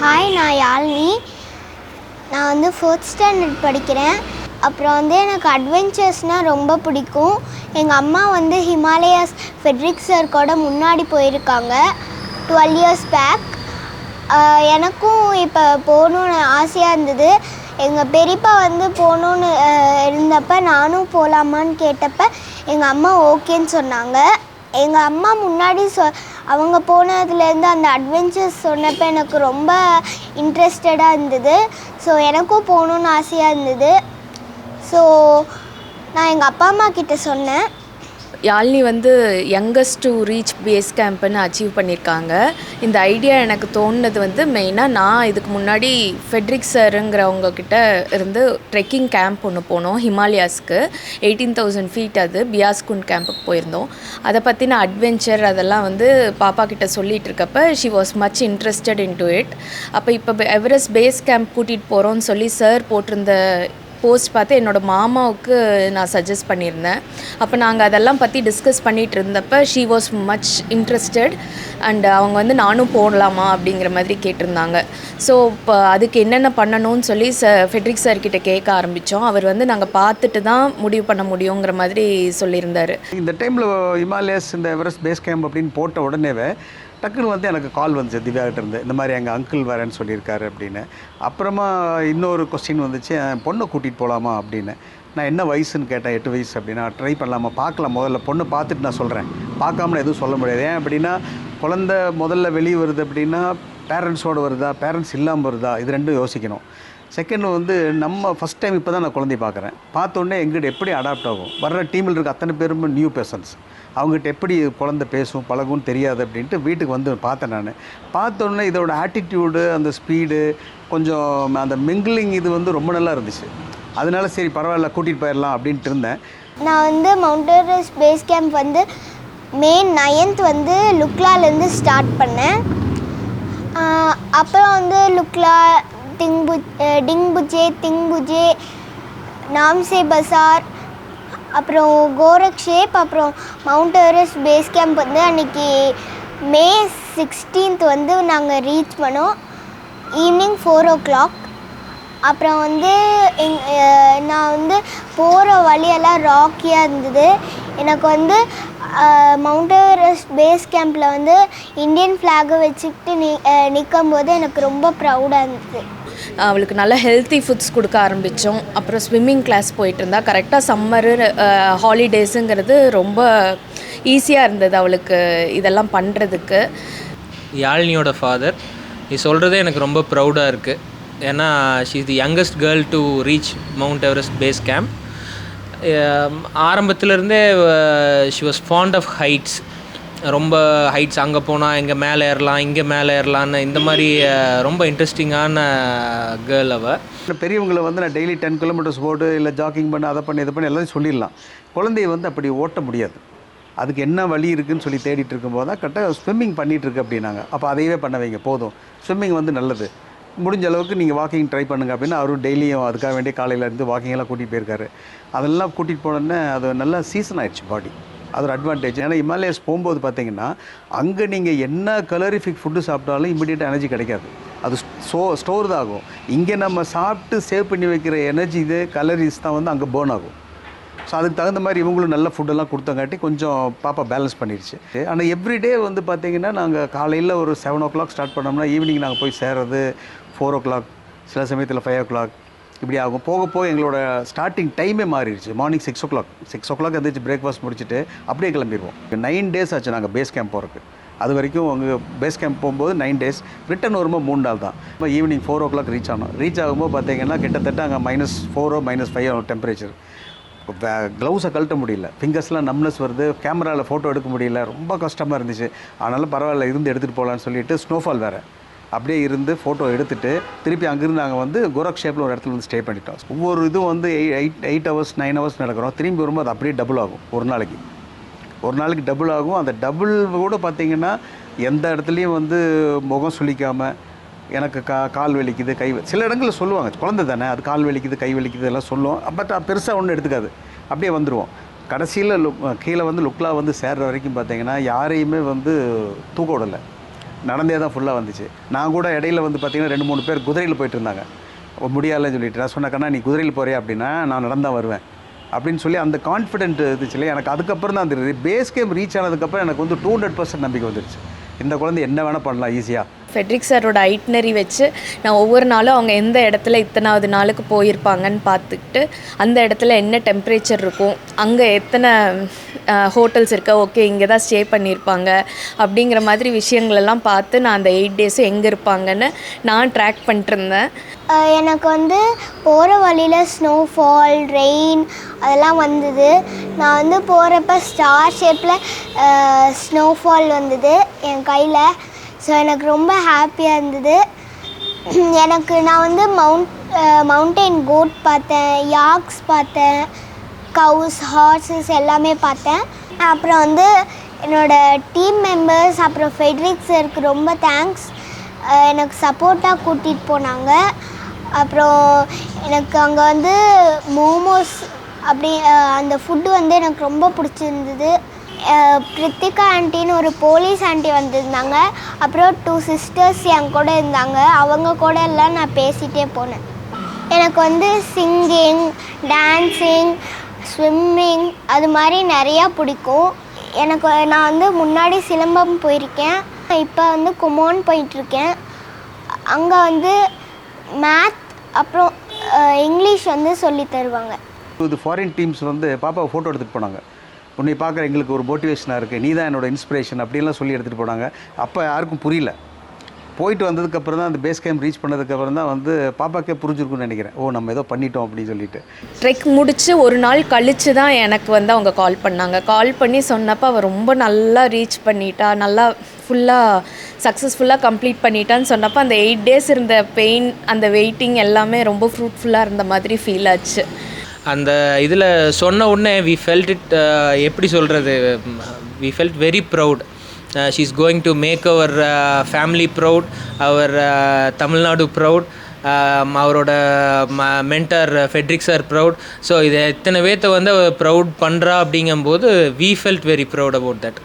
Hi நான் யாழ்னி. நான் வந்து ஃபோர்த் ஸ்டாண்டர்ட் படிக்கிறேன். அப்புறம் வந்து எனக்கு அட்வென்ச்சர்ஸ்னால் ரொம்ப பிடிக்கும். எங்கள் அம்மா வந்து ஹிமாலயாஸ் ஃபெட்ரிக் சார் கூட முன்னாடி போயிருக்காங்க. டுவெல் இயர்ஸ் பேக் எனக்கும் இப்போ போகணுன்னு ஆசையாக இருந்தது. எங்கள் பெரியப்பா வந்து போகணுன்னு இருந்தப்போ நானும் போகலாமான்னு கேட்டப்ப எங்கள் அம்மா ஓகேன்னு சொன்னாங்க. எங்கள் அம்மா முன்னாடி சொ அவங்க போனதுலேருந்து அந்த அட்வென்ச்சர்ஸ் சொன்னப்போ எனக்கு ரொம்ப இன்ட்ரெஸ்டடாக இருந்தது. ஸோ எனக்கும் போகணுன்னு ஆசையாக இருந்தது. ஸோ நான் எங்கள் அப்பா அம்மா கிட்ட சொன்னேன். யாழ்னி வந்து youngest to reach base கேம்ப்னு achieve பண்ணியிருக்காங்க இந்த ஐடியா எனக்கு தோணுனது வந்து மெயினாக நான் இதுக்கு முன்னாடி ஃபெட்ரிக் சாருங்கிறவங்கக்கிட்ட இருந்து ட்ரெக்கிங் கேம்ப் ஒன்று போனோம் ஹிமாலயாஸ்க்கு எயிட்டீன் தௌசண்ட் ஃபீட் அது பியாஸ்குன் கேம்புக்கு போயிருந்தோம். அதை பற்றின அட்வென்ச்சர் அதெல்லாம் வந்து பாப்பா கிட்ட சொல்லிகிட்டு இருக்கப்ப she was much interested in to it அப்போ இப்போ எவரெஸ்ட் பேஸ் கேம்ப் கூட்டிகிட்டு போகிறோன்னு சொல்லி சார் போட்டிருந்த போஸ்ட் பார்த்து என்னோட மாமாவுக்கு நான் சஜஸ்ட் பண்ணியிருந்தேன். அப்போ நாங்கள் அதெல்லாம் பற்றி டிஸ்கஸ் பண்ணிகிட்டு இருந்தப்ப she was much interested and அவங்க வந்து நானும் போடலாமா? அப்படிங்கிற மாதிரி கேட்டிருந்தாங்க. ஸோ இப்போ அதுக்கு என்னென்ன பண்ணணும்னு சொல்லி ச ஃபெட்ரிக் சார்கிட்ட கேட்க ஆரம்பித்தோம் அவர் வந்து நாங்கள் பார்த்துட்டு தான் முடிவு பண்ண முடியுங்கிற மாதிரி சொல்லியிருந்தார். இந்த டைமில் ஹிமாலயஸ் இந்த எவரெஸ்ட் பேஸ் கேம்ப் அப்படின்னு போட்ட உடனேவே டக்குன்னு வந்து எனக்கு கால் வந்துச்சு. திவ்யாகிட்ட இருந்து இந்த மாதிரி எங்கள் அங்கிள் வரேன்னு சொல்லியிருக்காரு அப்படின்னு. அப்புறமா இன்னொரு கொஸ்டின் வந்துச்சு. என் பொண்ணை கூட்டிகிட்டு போகலாமா அப்படின்னு. நான் என்ன வயசுன்னு கேட்டேன் எட்டு வயசு அப்படின்னா ட்ரை பண்ணலாமா? பார்க்கலாம். முதல்ல பொண்ணு பார்த்துட்டு நான் சொல்கிறேன் பார்க்காமல் எதுவும் சொல்ல முடியாது. ஏன் அப்படின்னா குழந்த முதல்ல வெளியே வருது அப்படின்னா பேரண்ட்ஸோடு வருதா பேரண்ட்ஸ் இல்லாமல் வருதா இது ரெண்டும் யோசிக்கணும். செகண்ட் வந்து நம்ம ஃபஸ்ட் டைம் இப்போ தான் நான் குழந்தைய பார்க்குறேன். பார்த்தோன்னே எங்கிட்ட எப்படி அடாப்ட் ஆகும்? வர்ற டீமில் இருக்க அத்தனை பேரும் நியூ பர்சன்ஸ் அவங்ககிட்ட எப்படி குழந்தை பேசும் பழகும் தெரியாது அப்படின்ட்டு வீட்டுக்கு வந்து பார்த்தேன் நான். பார்த்தோன்னே இதோட ஆட்டிடியூடு அந்த ஸ்பீடு கொஞ்சம் அந்த மிங்கிளிங் இது வந்து ரொம்ப நல்லா இருந்துச்சு. அதனால சரி பரவாயில்ல கூட்டிகிட்டு போயிடலாம் அப்படின்ட்டு இருந்தேன். நான் வந்து மவுண்டர் ஸ்பேஸ் கேம்ப் வந்து மே நைன்த் வந்து லுக்லாலேருந்து ஸ்டார்ட் பண்ணேன். அப்புறம் வந்து லுக்லா டிங்பு அஹ் டிங்புஜே திங்புஜே நாம்சே பசார் அப்புறம் கோரக் ஷேப் அப்புறம் மவுண்ட் எவரெஸ்ட் பேஸ் கேம்ப் வந்து அன்றைக்கி மே சிக்ஸ்டீன்த் வந்து நாங்கள் ரீச் பண்ணோம். Evening four o'clock. அப்புறம் வந்து எங் நான் வந்து போகிற வழியெல்லாம் ராக்கியாக இருந்தது. எனக்கு வந்து மவுண்ட் எவரெஸ்ட் பேஸ் கேம்பில் வந்து இந்தியன் ஃப்ளாகை வச்சுக்கிட்டு நி நிற்கும் போது எனக்கு ரொம்ப ப்ரௌடாக இருந்தது. அவளுக்கு நல்ல ஹெல்த்தி ஃபுட்ஸ் கொடுக்க ஆரம்பித்தோம் அப்புறம் ஸ்விம்மிங் கிளாஸ் போயிட்டு இருந்தா. கரெக்டாக சம்மரு ஹாலிடேஸுங்கிறது ரொம்ப ஈஸியாக இருந்தது அவளுக்கு இதெல்லாம் பண்ணுறதுக்கு யாழினியோட ஃபாதர் நீ சொல்கிறதே எனக்கு ரொம்ப ப்ரௌடாக இருக்குது ஏன்னா she is the youngest girl to reach mount Everest base camp ஆரம்பத்துலேருந்தே she was fond of heights ரொம்ப ஹைட்ஸ் அங்கே போனால் இங்கே மேலே ஏறலாம் இங்கே மேலே ஏறலான்னு இந்த மாதிரி ரொம்ப இன்ட்ரெஸ்டிங்கான கேர்ள் அவள் பெரியவங்களை வந்து நான் டெய்லி டென் கிலோமீட்டர்ஸ் ஓடு இல்லை ஜாக்கிங் பண்ண அதை பண்ணி இதை பண்ணி எல்லாத்தையும் சொல்லிடலாம். குழந்தைய வந்து அப்படி ஓட்ட முடியாது. அதுக்கு என்ன வழி இருக்குன்னு சொல்லி தேடிட்டு இருக்கும்போது தான் கரெக்டாக ஸ்விம்மிங் பண்ணிட்டு இருக்கு அப்படின்னாங்க. அப்போ அதையவே பண்ண வைங்க போதும். ஸ்விம்மிங் வந்து நல்லது. முடிஞ்ச அளவுக்கு நீங்கள் வாக்கிங் ட்ரை பண்ணுங்க அப்படின்னு அவரும் டெய்லியும் அதுக்காக வேண்டிய காலையில் இருந்து வாக்கிங் எல்லாம் கூட்டிகிட்டு போயிருக்காரு. அதெல்லாம் கூட்டிகிட்டு போனோடனே அது நல்லா சீசன் ஆயிடுச்சு பாடி அது ஒரு அட்வான்டேஜ் ஏன்னா இமாலயஸ் போகும்போது பார்த்தீங்கன்னா அங்கே நீங்கள் என்ன கலரிஃபிக் ஃபுட்டு சாப்பிட்டாலும் இமிடியேட்டாக எனர்ஜி கிடைக்காது. அது ஸ்டோ ஸ்டோர் தான் ஆகும். இங்கே நம்ம சாப்பிட்டு சேவ் பண்ணி வைக்கிற எனர்ஜி இது கலரிஸ் தான் வந்து அங்கே பேர்ன் ஆகும். ஸோ அதுக்கு தகுந்த மாதிரி இவங்களும் நல்ல ஃபுட்டெல்லாம் கொடுத்தங்காட்டி கொஞ்சம் பாப்பா பேலன்ஸ் பண்ணிடுச்சு ஆனால் எவ்ரிடே வந்து பார்த்திங்கன்னா நாங்கள் காலையில் ஒரு செவன் ஓ கிளாக் ஸ்டார்ட் பண்ணோம்னா ஈவினிங் நாங்கள் போய் சேர்றது ஃபோர் ஓ கிளாக் சில சமயத்தில் ஃபைவ் ஓ கிளாக் இப்படி ஆகும். போக போக எங்களோட ஸ்டார்டிங் டைமே மாறிடுச்சு. Morning six o'clock six o'clock எழுந்திரிச்சு பிரேக்ஃபாஸ்ட் முடிச்சுட்டு அப்படியே கிளம்பிடுவோம். நைன் டேஸ் ஆச்சு நாங்கள் பேஸ் கேம்ப் போகிறதுக்கு அது வரைக்கும் அங்கே பேஸ் கேம்ப் போகும்போது நைன் டேஸ் ரிட்டன் வரும்போது மூணு நாள் தான். இப்போ evening four o'clock reach ஆனோம். ரீச் ஆகும்போது பார்த்தீங்கன்னா கிட்டத்தட்ட அங்கே minus four minus five temperature க்ளவுஸை கழட்ட முடியல. ஃபிங்கர்ஸ்லாம் நம்னஸ் வருது. கேமராவில் ஃபோட்டோ எடுக்க முடியல. ரொம்ப கஷ்டமாக இருந்துச்சு. அதனால் பரவாயில்ல இருந்து எடுத்துகிட்டு போகலான்னு சொல்லிட்டு ஸ்னோஃபால் வேறு. அப்படியே இருந்து ஃபோட்டோ எடுத்துகிட்டு திருப்பி அங்கேருந்து நாங்கள் வந்து கோரக் ஷேப்பில் ஒரு இடத்துல வந்து ஸ்டே பண்ணிட்டோம். ஒவ்வொரு இதுவும் வந்து eight eight hours nine hours நடக்கிறோம். திரும்பி வரும்போது அது அப்படியே டபுள் ஆகும் ஒரு நாளைக்கு. ஒரு நாளைக்கு டபுள் ஆகும். அந்த டபுள் கூட பார்த்திங்கன்னா எந்த இடத்துலையும் வந்து முகம் சுளிக்காமல் எனக்கு கா கால் வலிக்குது கை சில இடங்களில் சொல்லுவாங்க குழந்தை தானே அது கால் வலிக்குது கை வலிக்குது எல்லாம் சொல்லுவோம். பட் பெருசாக ஒன்றும் எடுத்துக்காது. அப்படியே வந்துடுவோம் கடைசியில் லுக் கீழே வந்து லுக்லா வந்து சேர்ற வரைக்கும் பார்த்தீங்கன்னா யாரையுமே வந்து தூக்க விடலை. நடந்தே தான் ஃபுல்லாக வந்துச்சு. நான் கூட இடையில வந்து பார்த்தீங்கன்னா ரெண்டு மூணு பேர் குதிரையில் போயிட்டு இருந்தாங்க. முடியாதுன்னு சொல்லிட்டு. நான் சொன்னக்கண்ணா நீ குதிரையில் போறியா அப்படின்னா நான் நடந்தால் வருவேன். அப்படின்னு சொல்லி அந்த கான்ஃபிடென்ட் இருந்துச்சுல எனக்கு அதுக்கப்புறம் தான் அந்த பேஸ் கேம் ரீச் ஆனதுக்கப்புறம் எனக்கு வந்து டூ ஹண்ட்ரட் பர்சன்ட் நம்பிக்கை வந்துருச்சு. இந்த குழந்தை என்ன வேணால் பண்ணலாம் ஈஸியாக ஃபெட்ரிக் சாரோட ஐட்னரி வச்சு நான் ஒவ்வொரு நாளும் அவங்க எந்த இடத்துல இத்தனாவது நாளுக்கு போயிருப்பாங்கன்னு பார்த்துக்கிட்டு அந்த இடத்துல என்ன டெம்பரேச்சர் இருக்கும் அங்கே எத்தனை ஹோட்டல்ஸ் இருக்கா. ஓகே இங்கே தான் ஸ்டே பண்ணியிருப்பாங்க அப்படிங்கிற மாதிரி விஷயங்களெல்லாம் பார்த்து நான் அந்த எயிட் டேஸும் எங்கே இருப்பாங்கன்னு நான் ட்ராக் பண்ணிட்டுருந்தேன். எனக்கு வந்து போகிற வழியில் ஸ்னோஃபால் ரெயின் அதெல்லாம் வந்தது. நான் வந்து போகிறப்ப ஸ்டார் ஷேப்பில் ஸ்னோஃபால் வந்தது என் கையில். ஸோ எனக்கு ரொம்ப ஹாப்பியாக இருந்தது. எனக்கு நான் வந்து மவுண்ட் மவுண்டெயின் கோட் பார்த்தேன் யாக்ஸ் பார்த்தேன். கவுஸ் ஹார்சஸ் எல்லாமே பார்த்தேன். அப்புறம் வந்து என்னோடய டீம் மெம்பர்ஸ் அப்புறம் ஃபெட்ரிக் சருக்கு ரொம்ப தேங்க்ஸ் எனக்கு சப்போர்ட்டாக கூட்டிகிட்டு போனாங்க. அப்புறம் எனக்கு அங்கே வந்து மோமோஸ் அப்படி அந்த ஃபுட்டு வந்து எனக்கு ரொம்ப பிடிச்சிருந்தது. அஹ், பிரித்திகா ஆண்டின்னு ஒரு போலீஸ் ஆண்டி வந்திருந்தாங்க. அப்புறம் டூ சிஸ்டர்ஸ் என் கூட இருந்தாங்க. அவங்க கூட எல்லாம் நான் பேசிகிட்டே போனேன். எனக்கு வந்து சிங்கிங் டான்ஸிங் ஸ்விம்மிங் அது மாதிரி நிறையா பிடிக்கும். எனக்கு நான் வந்து முன்னாடி சிலம்பம் போயிருக்கேன். இப்போ வந்து குமோன் போயிட்டுருக்கேன். அங்கே வந்து மேத் அப்புறம் இங்கிலீஷ் வந்து சொல்லி தருவாங்க. இது ஃபாரின் டீம்ஸ் வந்து பாப்பாவை ஃபோட்டோ எடுத்துகிட்டு போனாங்க. உன்னை பார்க்குற எங்களுக்கு ஒரு மோட்டிவேஷனாக இருக்குது நீ தான் என்னோடய இன்ஸ்பிரேஷன் அப்படின்லாம் சொல்லி எடுத்துகிட்டு போனாங்க. அப்போ யாருக்கும் புரியல. போயிட்டு வந்ததுக்கப்புறம் தான் அந்த பேஸ் கேம்ப் ரீச் பண்ணதுக்கப்புறம் தான் வந்து பாப்பாக்கே புரிஞ்சிருக்கும்னு நினைக்கிறேன். ஓ நம்ம ஏதோ பண்ணிட்டோம் அப்படின்னு சொல்லிட்டு. ட்ரெக் முடிச்சு ஒரு நாள் கழிச்சு தான் எனக்கு வந்து அவங்க கால் பண்ணாங்க. கால் பண்ணி சொன்னப்போ அவள் ரொம்ப நல்லா ரீச் பண்ணிட்டா நல்லா ஃபுல்லாக சக்ஸஸ்ஃபுல்லாக கம்ப்ளீட் பண்ணிட்டான்னு சொன்னப்போ அந்த எயிட் டேஸ் இருந்த பெயின் அந்த வெயிட்டிங் எல்லாமே ரொம்ப ஃப்ரூட்ஃபுல்லாக இருந்த மாதிரி ஃபீல் ஆச்சு. அந்த இதில் சொன்ன உடனே வி ஃபெல்ட் இட் எப்படி சொல்கிறது we felt very proud she is going to make our family proud our Tamil Nadu proud அவரோட ம mentor Fredrick sir proud so இதை எத்தனை பேர்த்த வந்து அவர் ப்ரௌட் பண்ணுறா அப்படிங்கும்போது we felt very proud about that